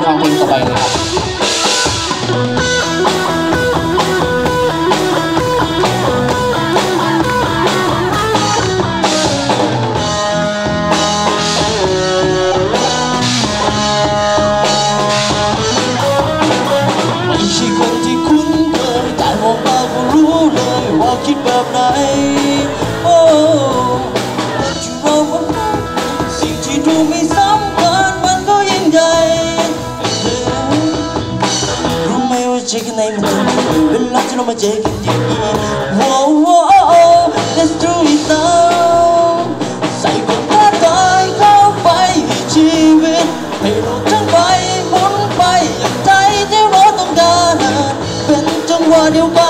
Ngakunto. ในมือเวลาที่เรามาเจอกันดีโว้ let's do it now ใส่ความท้าทายเข้าไปชีวิตให้เราทั้งไปหมุนไปอย่างใจที่เราต้องการเป็นจังหวะเดียวกัน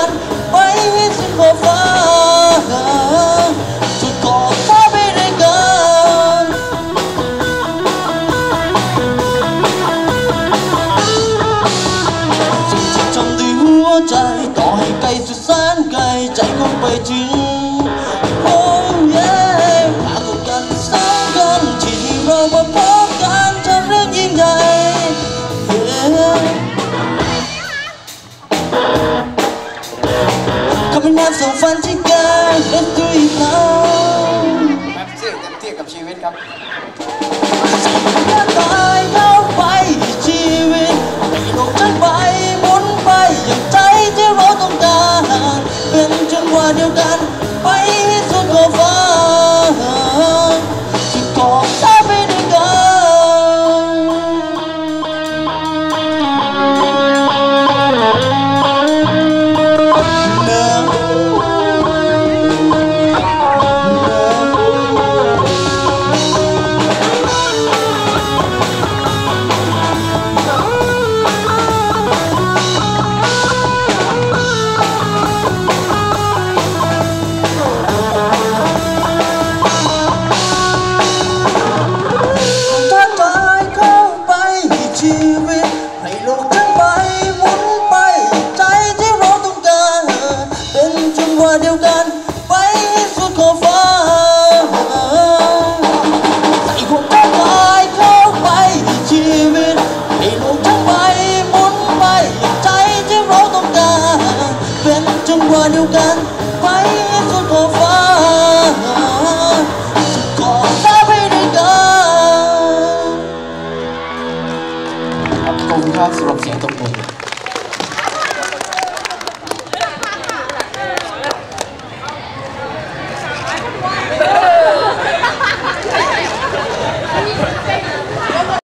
สุดแสนไกลใจคงไปถึง Oh yeah หากกันสร้งกันที่เรามาพบกันจะเริ่มยิ่งใหญ่ Yeah คำเป็นนามสองฟันที่ 花流干。